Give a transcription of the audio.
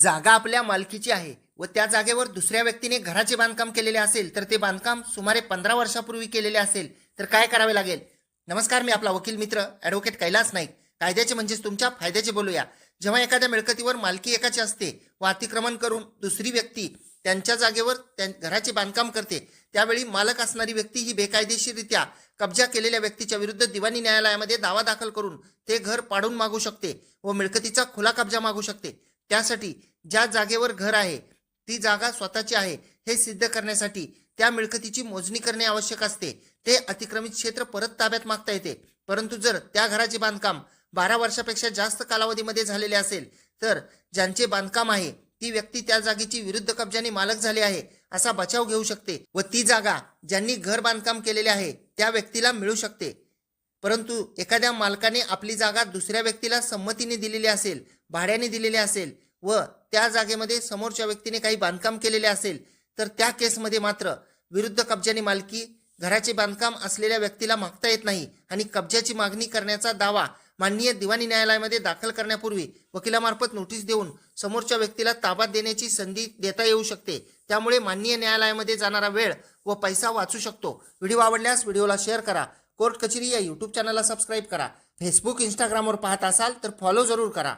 जागा आपल्या मालकीची आहे व त्या जागेवर दुसऱ्या व्यक्तीने घराचे बांधकाम केलेले असेल तर ते बांधकाम सुमारे पंधरा वर्षापूर्वी केलेले असेल तर काय करावे लागेल? नमस्कार मी आपला वकील मित्र ॲडव्होकेट कैलास नाईक. कायद्याचे म्हणजेच तुमच्या फायद्याचे बोलूया. जेव्हा एखाद्या मिळकतीवर मालकी एकाची असते व अतिक्रमण करून दुसरी व्यक्ती त्यांच्या जागेवर त्या घराचे बांधकाम करते त्यावेळी मालक असणारी व्यक्ती ही बेकायदेशीररित्या कब्जा केलेल्या व्यक्तीच्या विरुद्ध दिवाणी न्यायालयामध्ये दावा दाखल करून ते घर पाडून मागू शकते व मिळकतीचा खुला कब्जा मागू शकते. त्यासाठी ज्या जागेवर घर आहे ती जागा स्वतःची आहे हे सिद्ध करण्यासाठी त्या मिळकतीची मोजणी करणे आवश्यक असते. ते अतिक्रमित क्षेत्र परत ताब्यात मागता येते. परंतु जर त्या घराचे बांधकाम बारा वर्षापेक्षा जास्त कालावधीमध्ये झालेले असेल तर ज्यांचे बांधकाम आहे ती व्यक्ती त्या जागेची विरुद्ध कब्जाने मालक झाली आहे असा बचाव घेऊ शकते व ती जागा ज्यांनी घर बांधकाम केलेले आहे त्या व्यक्तीला मिळू शकते. परंतु एखाद्या मालकाने आपली जागा दुसऱ्या व्यक्तीला संमतीने दिलेली असेल भाड्याने दिलेली असेल व त्या जागेमध्ये समोरच्या व्यक्तीने काही बांधकाम केलेले असेल तर त्या केसमध्ये मात्र विरुद्ध कब्जाने मालकी घराचे बांधकाम असलेल्या व्यक्तीला मागता येत नाही आणि कब्जाची मागणी करण्याचा दावा माननीय दिवाणी न्यायालयामध्ये दाखल करण्यापूर्वी वकिलामार्फत नोटीस देऊन समोरच्या व्यक्तीला ताब्यात देण्याची संधी देता येऊ शकते. त्यामुळे माननीय न्यायालयामध्ये जाणारा वेळ व पैसा वाचू शकतो. व्हिडिओ आवडल्यास व्हिडिओला शेअर करा. कोर्ट कचेरी या यूट्यूब चॅनलला सबस्क्राईब करा. फेसबुक इंस्टाग्रामवर पाहत असाल तर फॉलो जरूर करा.